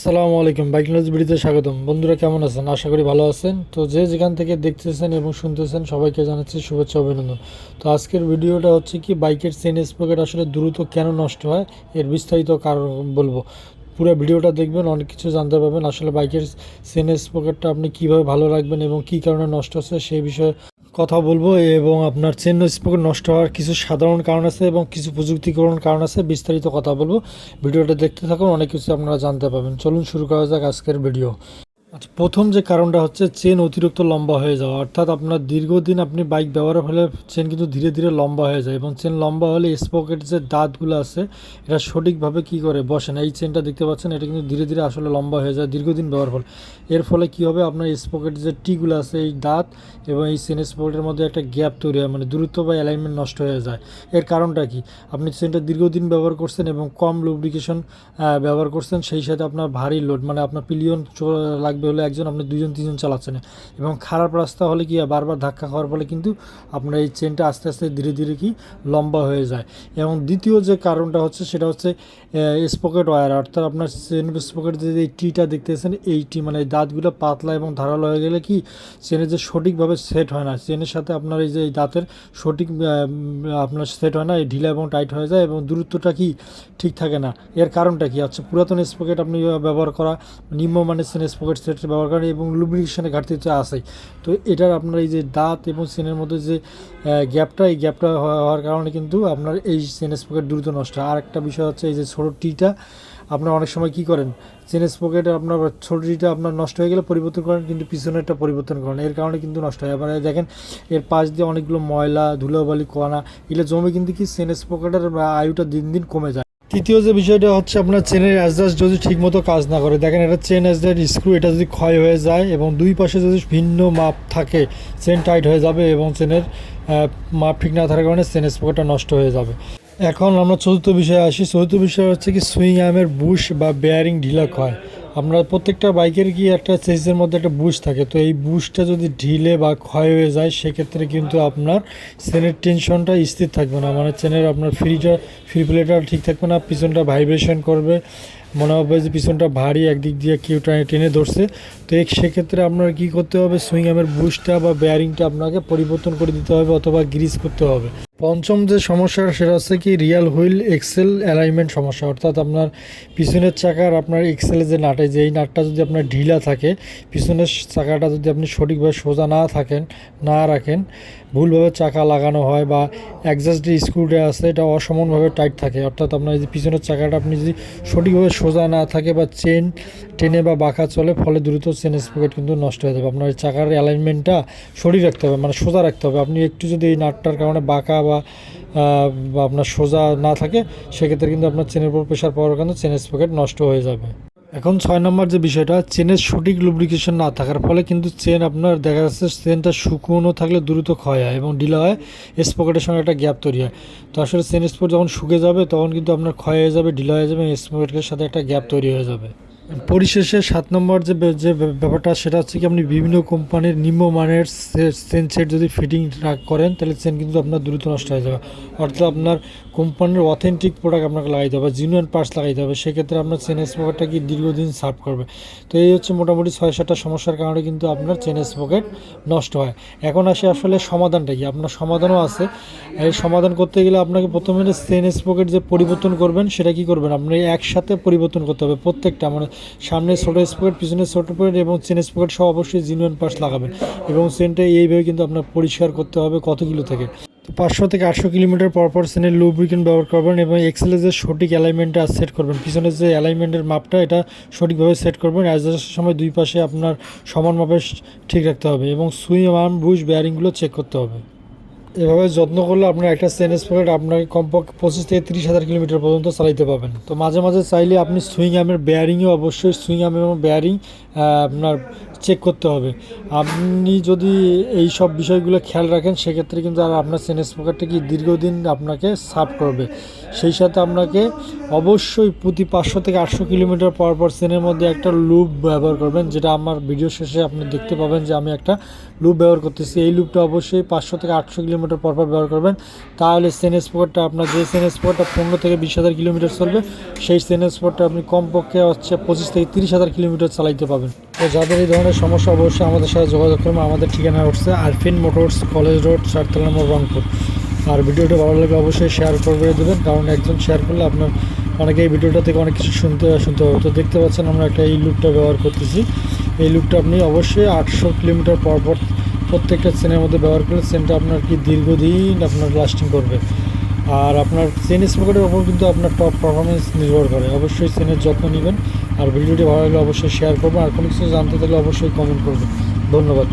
আসসালামু আলাইকুম bike knowledge ভিডিওতে স্বাগতম। বন্ধুরা কেমন আছেন? আশা করি ভালো আছেন। তো যে যেখান থেকে দেখতেছেন এবং শুনতেছেন, সবাইকে জানাচ্ছি শুভেচ্ছা, অভিনন্দন। তো আজকের ভিডিওটা হচ্ছে কি, বাইকের চেন স্পকেট আসলে দ্রুত কেন নষ্ট হয়, এর বিস্তারিত কারণ বলব। পুরো ভিডিওটা দেখবেন, অনেক কিছু জানতে পারবেন, আসলে বাইকের চেন স্পকেটটা আপনি কীভাবে ভালো রাখবেন এবং কী কারণে নষ্ট হচ্ছে, সেই বিষয়ে কথা বলব এবং আপনার চেন স্পকেট নষ্ট হওয়ার কিছু সাধারণ কারণ আছে এবং কিছু প্রযুক্তিকরণ কারণ আছে, বিস্তারিত কথা বলব। ভিডিওটা দেখতে থাকুন, অনেক কিছু আপনারা জানতে পারবেন চলুন শুরু করা যাক আজকের ভিডিও। আচ্ছা প্রথম যে কারণটা হচ্ছে চেন অতিরিক্ত লম্বা হয়ে যাওয়া। অর্থাৎ আপনার দীর্ঘদিন আপনি বাইক ব্যবহারের ফলে চেন কিন্তু ধীরে ধীরে লম্বা হয়ে যায় এবং চেন লম্বা হলে স্পকেট যে দাঁতগুলো আছে এটা সঠিকভাবে কি করে বসে না? এই চেনটা দেখতে পাচ্ছেন, এটা কিন্তু ধীরে ধীরে আসলে লম্বা হয়ে যায় দীর্ঘদিন ব্যবহার ফলে। এর ফলে কি হবে? আপনার স্পকেট যে টিগুলো আছে, এই দাঁত এবং এই চেন স্পকেটের মধ্যে একটা গ্যাপ তৈরি হয় মানে দূরত্ব বা অ্যালাইনমেন্ট নষ্ট হয়ে যায়। এর কারণটা কি? আপনি চেনটা দীর্ঘদিন ব্যবহার করছেন এবং কম লুব্রিকেশন ব্যবহার করছেন, সেই সাথে আপনার ভারী লোড মানে আপনার পিলিয়ন লাগবে হলে একজন আপনি দুজন তিনজন চালাচ্ছেন। এবং খারাপ রাস্তা হলে কি বারবার ধাক্কা খাওয়ার ফলে কিন্তু আপনার এই চেনটা আস্তে আস্তে ধীরে ধীরে কি লম্বা হয়ে যায়। এবং দ্বিতীয় যে কারণটা হচ্ছে সেটা হচ্ছে স্পকেট ওয়্যার অর্থাৎ আপনার চেন স্পকেট যে এই টিটা দেখতেছেন, এই টি মানে দাঁতগুলো পাতলা এবং ধারালো হয়ে গেলে কি চেনের যে সঠিকভাবে সেট হয় না। চেনের সাথে আপনার এই যে এই দাঁতের সঠিক আপনার সেট হয় না, এই ঢিলা এবং টাইট হয়ে যায় এবং দূরত্বটা কি ঠিক থাকে না। এর কারণটা কি? আচ্ছা পুরাতন স্পকেট আপনি ব্যবহার করা, নিম্নমানের চেন স্পকেট সেট ব্যবহার করেন এবং লুব্রিকেশনের ঘাটতি তো আছেই। তো এটার আপনার এই যে দাঁত এবং চেনের মধ্যে যে গ্যাপটা এই গ্যাপটা হওয়ার কারণে কিন্তু আপনার এই চেন স্পকেট দ্রুত নষ্ট। আর একটা বিষয় হচ্ছে এই যে ছোটো টিটা, আপনার অনেক সময় কি করেন? চেন স্পকেট আপনার ছোটো টিটা আপনার নষ্ট হয়ে গেলে পরিবর্তন করেন, কিন্তু পিছনেরটা পরিবর্তন করেন। এর কারণে কিন্তু নষ্ট হয়। এবারে দেখেন, এর পাশ দিয়ে অনেকগুলো ময়লা, ধুলোবালি, কণা, এগুলো জমে কিন্তু কি চেন স্পকেটের আয়ুটা দিন দিন কমে যায়। তৃতীয় যে বিষয়টা হচ্ছে আপনার চেনের অ্যাডজাস্ট যদি ঠিকমতো কাজ না করে, দেখেন এটা চেন অ্যাডজাস্ট স্ক্রু এটা যদি ক্ষয় হয়ে যায় এবং দুই পাশে যদি ভিন্ন মাপ থাকে, চেন টাইট হয়ে যাবে এবং চেনের মাপ ঠিক না থাকার কারণে চেন স্পকেটটা নষ্ট হয়ে যাবে। এখন আমরা চতুর্থ বিষয়ে আসি। চতুর্থ বিষয় হচ্ছে কি সুইং আর্মের বুশ বা বেয়ারিং ঢিলা ক্ষয় আমরা প্রত্যেকটা বাইকের কি একটা চেসের মধ্যে একটা বুশ থাকে। তো এই বুশটা যদি ঢিলে বা ক্ষয় হয়ে যায়, সেক্ষেত্রে কিন্তু আপনার চেনের টেনশনটা স্থির থাকবে না। মানে চেনের আপনার ফ্রিটা ফ্রি ঠিক থাকবে না, পিছনটা ভাইব্রেশন করবে। মনে হবে যে পিছনটা ভারী, একদিক দিয়ে কেউ টেনে টেনে ধরছে। তো এক সেক্ষেত্রে আপনার কি করতে হবে? সুইং আমের বুশটা বা বেয়ারিংটা আপনাকে পরিবর্তন করে দিতে হবে অথবা গ্রিস করতে হবে। পঞ্চম যে সমস্যা, সেটা হচ্ছে কি রিয়াল হুইল এক্সেল অ্যালাইনমেন্ট সমস্যা। অর্থাৎ আপনার পিছনের চাকার আপনার এক্সেলের যে নাটে, যে এই নাটটা যদি আপনার ঢিলা থাকে, পিছনের চাকাটা যদি আপনি সঠিকভাবে সোজা না থাকেন, না রাখেন, ভুলভাবে চাকা লাগানো হয় বা অ্যাডজাস্ট যে স্ক্রুটা আছে, এটা অসমানভাবে টাইট থাকে। অর্থাৎ আপনার যে পিছনের চাকাটা আপনি যদি সঠিকভাবে সোজা না থাকে বা চেন টেনে বা বাঁকা চলে, ফলে দ্রুত চেন স্পকেট কিন্তু নষ্ট হয়ে যাবে। আপনার চাকার অ্যালাইনমেন্টটা সঠিক রাখতে হবে মানে সোজা রাখতে হবে। আপনি একটু যদি এই নাটটার কারণে বাঁকা বা বা আপনার সোজা না থাকে, সেক্ষেত্রে কিন্তু আপনার চেনের উপর প্রেশার পাওয়ার কারণে চেনের স্পকেট নষ্ট হয়ে যাবে। এখন ছয় নম্বর যে বিষয়টা, চেনের সঠিক লুব্রিকেশন না থাকার ফলে কিন্তু চেন আপনার দেখা যাচ্ছে চেনটা শুকনো থাকলে দ্রুত ক্ষয় হয় এবং ঢিলা হয় স্পকেটের সঙ্গে একটা গ্যাপ তৈরি হয়। তো আসলে চেন স্পট যখন শুকে যাবে, তখন কিন্তু আপনার ক্ষয় হয়ে যাবে, ঢিলা হয়ে যাবে স্পকেটের সাথে একটা গ্যাপ তৈরি হয়ে যাবে। পরিশেষে সাত নম্বর যে যে ব্যাপারটা, সেটা হচ্ছে কি আপনি বিভিন্ন কোম্পানির নিম্নমানের চেন সেট যদি ফিটিং করেন, তাহলে চেন কিন্তু আপনার দ্রুত নষ্ট হয়ে যাবে। অর্থাৎ আপনার কোম্পানির অথেন্টিক প্রোডাক্ট আপনাকে লাগাইতে হবে জিনুয়ান পার্টস লাগাইতে হবে। সেক্ষেত্রে আপনার চেন স্পকেটটা কি দীর্ঘদিন সার্ভ করবে। তো এই হচ্ছে মোটামুটি ছয় সাতটা সমস্যার কারণে কিন্তু আপনার চেন স্পকেট নষ্ট হয়। এখন আসে আসলে সমাধানটা কি? আপনার সমাধানও আছে। এই সমাধান করতে গেলে আপনাকে প্রথমে চেন স্পকেট যে পরিবর্তন করবেন, সেটা কি করবেন? আপনি একসাথে পরিবর্তন করতে হবে প্রত্যেকটা। মানে সামনে ছোটো স্পকেট, পিছনে ছোটো স্পকেট এবং চেন স্পকেট সব অবশ্যই জিনুয়ান পার্টস লাগাবেন। এবং চেনটা এইভাবে কিন্তু আপনার পরিষ্কার করতে হবে কত কিলো থেকে। তো পাঁচশো থেকে আটশো কিলোমিটার পর পর চেনের লুব্রিকেন্ট ব্যবহার করবেন এবং এক্সেলের যে সঠিক অ্যালাইনমেন্টটা সেট করবেন, পিছনের যে অ্যালাইনমেন্টের মাপটা এটা সঠিকভাবে সেট করবেন অ্যাডজাস্টের সময় দুই পাশে আপনার সমান মাপে ঠিক রাখতে হবে এবং সুইং আর্ম, বুশ বেয়ারিংগুলো চেক করতে হবে। এভাবে যত্ন করলে আপনার একটা চেন স্পকেট আপনাকে কমপক্ষে পঁচিশ থেকে তিরিশ হাজার কিলোমিটার পর্যন্ত চালাইতে পারবেন। তো মাঝে মাঝে চাইলে আপনি সুইং আমের বেয়ারিংও অবশ্যই সুইং আর্ম এবং বেয়ারিং আপনার চেক করতে হবে। আপনি যদি এই সব বিষয়গুলো খেয়াল রাখেন, সেক্ষেত্রে কিন্তু আর আপনার সেন স্মোকারটা কি দীর্ঘদিন আপনাকে সার্ভ করবে। সেই সাথে আপনাকে অবশ্যই প্রতি পাঁচশো থেকে আটশো কিলোমিটার পর পর সেনের মধ্যে একটা লুপ ব্যবহার করবেন, যেটা আমার ভিডিও শেষে আপনি দেখতে পাবেন যে আমি একটা লুপ ব্যবহার করতেছি। এই লুপটা অবশ্যই পাঁচশো থেকে আটশো কিলোমিটার পর পরপর ব্যবহার করবেন, তাহলে সেন স্পোর্টটা আপনার যে সেন স্পোর্টটা পনেরো থেকে বিশ হাজার কিলোমিটার চলবে, সেই সেন স্পোর্টটা আপনি কমপক্ষে হচ্ছে পঁচিশ থেকে তিরিশ হাজার কিলোমিটার চালাইতে পাবেন তো যাদের এই ধরনের সমস্যা, অবশ্যই আমাদের সাথে যোগাযোগ করবেন আমাদের ঠিকানা হচ্ছে আরফিন মোটরস কলেজ রোড চারতলা নম্বর রংপুর। আর ভিডিওটা ভালো লাগলে অবশ্যই শেয়ার করে দেবেন, কারণ একজন শেয়ার করলে আপনার অনেকে এই ভিডিওটা থেকে অনেক কিছু শুনতে শুনতে হবে তো দেখতে পাচ্ছেন আমরা একটা এই লুকটা ব্যবহার করতেছি। এই লুকটা আপনি অবশ্যই আটশো কিলোমিটার পর পর প্রত্যেকটা চেনের মধ্যে ব্যবহার করলে চেনটা আপনার কি দীর্ঘদিন আপনার লাস্টিং করবে। আর আপনার চেন স্মোকারের ওপর কিন্তু আপনার টপ পারফরমেন্স নির্ভর করে। অবশ্যই চেনের যত্ন নেবেন। আর ভিডিওটি ভালো লাগলে অবশ্যই শেয়ার করবেন। আর কোনো কিছু জানতে থাকলে অবশ্যই কমেন্ট করবেন। ধন্যবাদ।